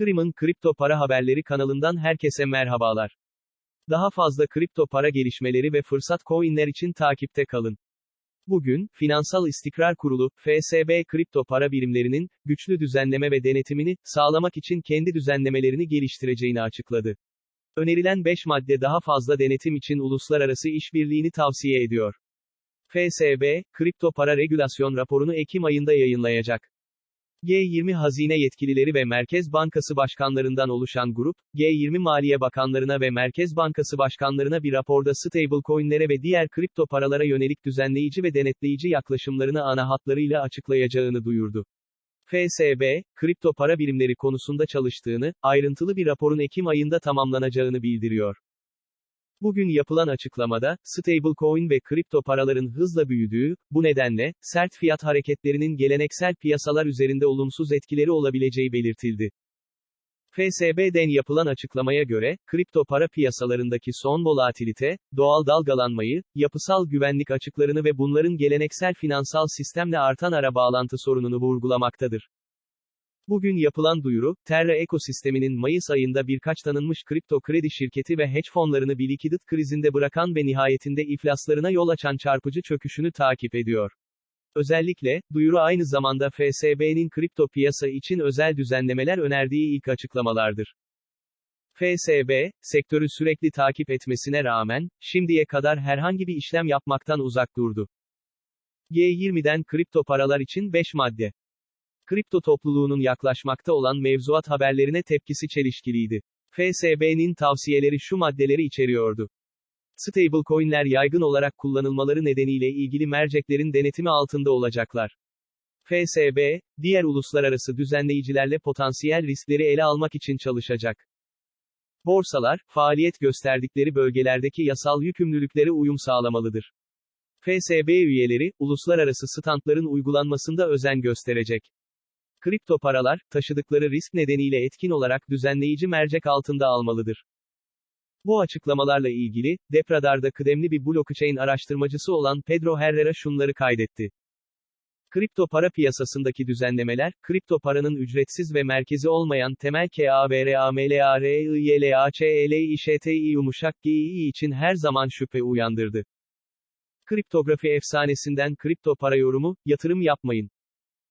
Krim'in kripto para haberleri kanalından herkese merhabalar. Daha fazla kripto para gelişmeleri ve fırsat coinler için takipte kalın. Bugün, Finansal İstikrar Kurulu, FSB kripto para birimlerinin, güçlü düzenleme ve denetimini, sağlamak için kendi düzenlemelerini geliştireceğini açıkladı. Önerilen 5 madde daha fazla denetim için uluslararası işbirliğini tavsiye ediyor. FSB, kripto para regülasyon raporunu Ekim ayında yayınlayacak. G20 hazine yetkilileri ve Merkez Bankası başkanlarından oluşan grup, G20 Maliye Bakanlarına ve Merkez Bankası başkanlarına bir raporda stablecoin'lere ve diğer kripto paralara yönelik düzenleyici ve denetleyici yaklaşımlarını ana hatlarıyla açıklayacağını duyurdu. FSB, kripto para birimleri konusunda çalıştığını, ayrıntılı bir raporun Ekim ayında tamamlanacağını bildiriyor. Bugün yapılan açıklamada, stablecoin ve kripto paraların hızla büyüdüğü, bu nedenle, sert fiyat hareketlerinin geleneksel piyasalar üzerinde olumsuz etkileri olabileceği belirtildi. FSB'den yapılan açıklamaya göre, kripto para piyasalarındaki son volatilite, doğal dalgalanmayı, yapısal güvenlik açıklarını ve bunların geleneksel finansal sistemle artan ara bağlantı sorununu vurgulamaktadır. Bugün yapılan duyuru, Terra ekosisteminin Mayıs ayında birkaç tanınmış kripto kredi şirketi ve hedge fonlarını bir likidit krizinde bırakan ve nihayetinde iflaslarına yol açan çarpıcı çöküşünü takip ediyor. Özellikle, duyuru aynı zamanda FSB'nin kripto piyasa için özel düzenlemeler önerdiği ilk açıklamalardır. FSB, sektörü sürekli takip etmesine rağmen, şimdiye kadar herhangi bir işlem yapmaktan uzak durdu. G20'den kripto paralar için 5 madde. Kripto topluluğunun yaklaşmakta olan mevzuat haberlerine tepkisi çelişkiliydi. FSB'nin tavsiyeleri şu maddeleri içeriyordu. Stablecoin'ler yaygın olarak kullanılmaları nedeniyle ilgili merceklerin denetimi altında olacaklar. FSB, diğer uluslararası düzenleyicilerle potansiyel riskleri ele almak için çalışacak. Borsalar, faaliyet gösterdikleri bölgelerdeki yasal yükümlülüklere uyum sağlamalıdır. FSB üyeleri, uluslararası standların uygulanmasında özen gösterecek. Kripto paralar, taşıdıkları risk nedeniyle etkin olarak düzenleyici mercek altında almalıdır. Bu açıklamalarla ilgili, Depradar'da kıdemli bir blockchain araştırmacısı olan Pedro Herrera şunları kaydetti. Kripto para piyasasındaki düzenlemeler, kripto paranın ücretsiz ve merkezi olmayan temel KAVRAMLARIYLAÇELİŞTİ yumuşak Gİ için her zaman şüphe uyandırdı. Kriptografi efsanesinden kripto para yorumu, yatırım yapmayın.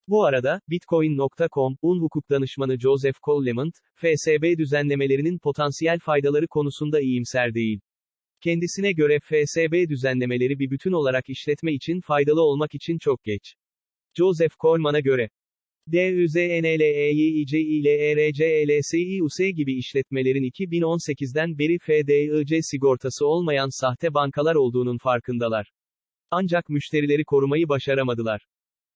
Bu arada, Bitcoin.com, un hukuk danışmanı Joseph Coleman, FSB düzenlemelerinin potansiyel faydaları konusunda iyimser değil. Kendisine göre FSB düzenlemeleri bir bütün olarak işletme için faydalı olmak için çok geç. Joseph Coleman'a göre, DÜZNLEYİCİLERCELSİUS gibi işletmelerin 2018'den beri FDIC sigortası olmayan sahte bankalar olduğunun farkındalar. Ancak müşterileri korumayı başaramadılar.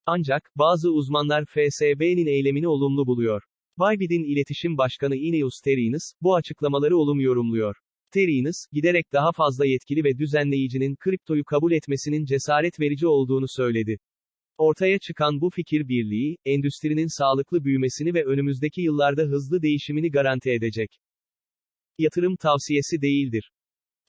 Ancak, bazı uzmanlar FSB'nin eylemini olumlu buluyor. Bybit'in iletişim başkanı Ineus Terinis, bu açıklamaları olum yorumluyor. Terinis, giderek daha fazla yetkili ve düzenleyicinin kriptoyu kabul etmesinin cesaret verici olduğunu söyledi. Ortaya çıkan bu fikir birliği, endüstrinin sağlıklı büyümesini ve önümüzdeki yıllarda hızlı değişimini garanti edecek. Yatırım tavsiyesi değildir.